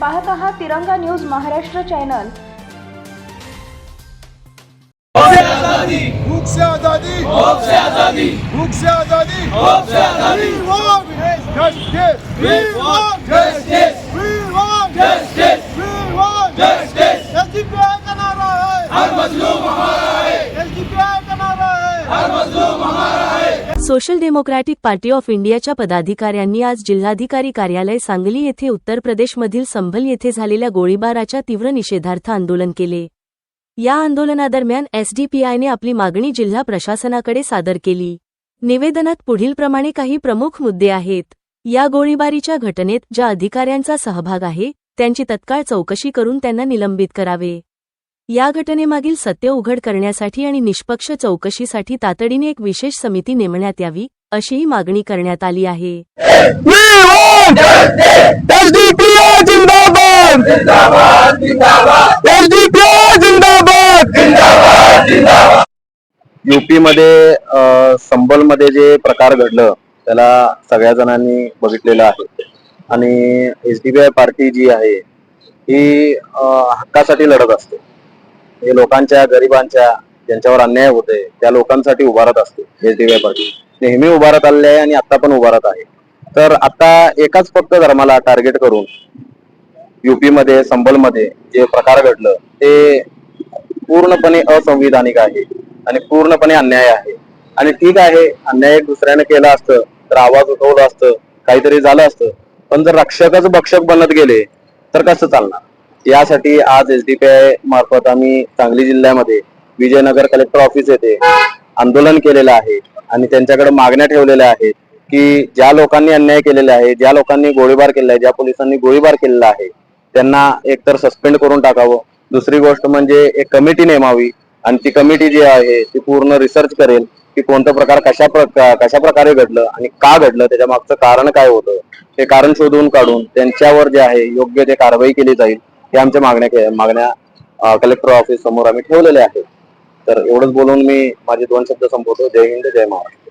पाहत आहात तिरंगा न्यूज महाराष्ट्र चॅनल. भूख से आजादी भूख से आजादी भूख से आजादी भूख से आजादी We want social democratic party of इंडियाच्या पदाधिकाऱ्यांनी आज जिल्हाधिकारी कार्यालय सांगली येथे उत्तर प्रदेशमधील संभल येथे झालेल्या गोळीबाराच्या तीव्र निषेधार्थ आंदोलन केले. या आंदोलनादरम्यान एसडीपीआयने आपली मागणी जिल्हा प्रशासनाकडे सादर केली. निवेदनात पुढीलप्रमाणे काही प्रमुख मुद्दे आहेत. या गोळीबारीच्या घटनेत ज्या अधिकाऱ्यांचा सहभाग आहे त्यांची तत्काळ चौकशी करून त्यांना निलंबित करावे. या घटनेमागील सत्य उघड करण्यासाठी आणि निष्पक्ष चौकशीसाठी तातडीने एक विशेष समिती नेमण्यात यावी अशीही मागणी करण्यात आली आहे. युपीमध्ये मध्ये संबलमध्ये जे प्रकार घडलं त्याला सगळ्या जणांनी बघितलेलं आहे. आणि S D B I party जी आहे ही हक्कासाठी लढत असते. हे लोकांच्या गरिबांच्या ज्यांच्यावर अन्याय होतोय त्या लोकांसाठी उभारत असते एस डी पार्टी नेहमी उभारत आलेली आहे आणि आता पण उभारत आहे. तर आता एकाच फक्त धर्माला टार्गेट करून युपीमध्ये संबलमध्ये जे प्रकार घडलं ते पूर्णपणे असंविधानिक आहे आणि पूर्णपणे अन्याय आहे. आणि ठीक आहे अन्याय दुसऱ्याने केलं असतं तर आवाज उठवलं असतं काहीतरी झालं असतं पण जर रक्षकच भक्षक बनत गेले तर कसं चालणार? यासाठी आज एस डी पी आय मार्फत आम्ही सांगली जिल्ह्यामध्ये विजयनगर कलेक्टर ऑफिस येथे आंदोलन केलेलं आहे आणि त्यांच्याकडे मागण्या ठेवलेल्या आहेत की ज्या लोकांनी अन्याय केलेला आहे ज्या लोकांनी गोळीबार केलेला आहे ज्या पोलिसांनी गोळीबार केलेला आहे त्यांना एकतर सस्पेंड करून टाकावं. दुसरी गोष्ट म्हणजे एक कमिटी नेमावी आणि ती कमिटी जी आहे ती पूर्ण रिसर्च करेल की कोणतं प्रकार कशा प्रकार कशा प्रकारे घडलं आणि का घडलं त्याच्या मागचं कारण काय होतं ते कारण शोधून काढून त्यांच्यावर जे आहे योग्य ते कारवाई केली जाईल. हे आमच्या मागण्या मागण्या कलेक्टर ऑफिस समोर आम्ही ठेवलेल्या आहेत. तर एवढंच बोलून मी माझे दोन शब्द संपवतो. जय हिंद जय महाराष्ट्र.